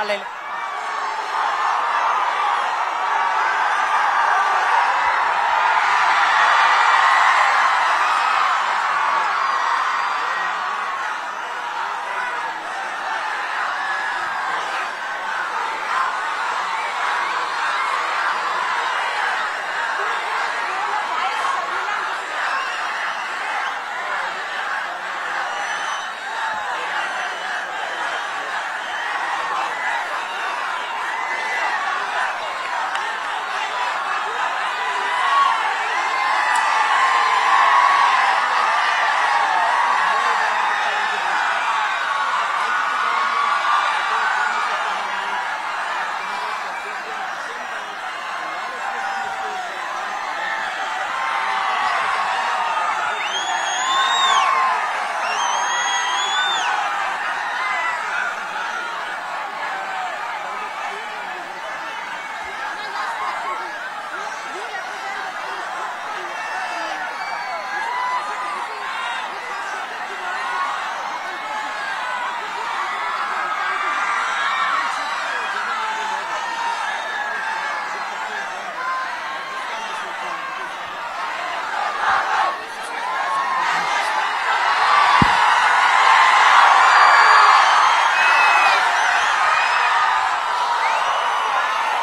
Aleluya.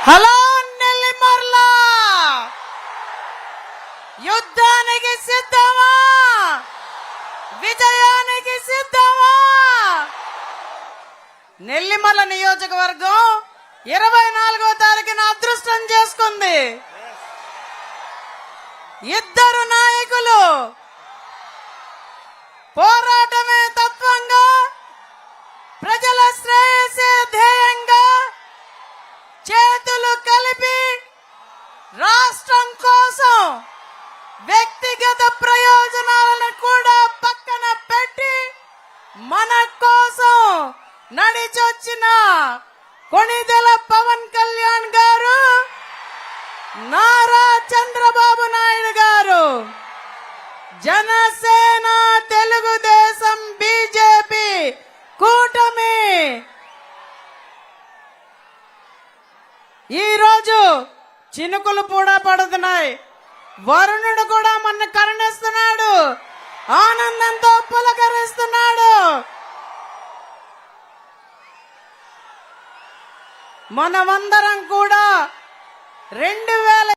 Hello Nellimarla యుద్ధానికి సిద్ధమా? విజయానికి సిద్ధమా? నెల్లిమర్ల నియోజకవర్గం ఇరవై నాలుగో తారీఖున అదృష్టం చేసుకుంది. ఇద్దరు నాయకులు పోరాటమే తత్వంగా ప్రజల శ్రేయసే ధ్యేయంగా వ్యక్తిగత ప్రయోజనాలను కూడా పక్కన పెట్టి మన కోసం నడిచొచ్చిన కొణిదెల పవన్ కళ్యాణ్ గారు నారా చంద్రబాబు నాయుడు గారు జనసేన తెలుగుదేశం బీజేపీ కూటమి. ఈరోజు చినుకులు కూడా పడుతున్నాయి. వరుణుడు కూడా మన కరుణిస్తున్నాడు. ఆనందంతో పులకరిస్తున్నాడు. మనమందరం కూడా రెండు వేల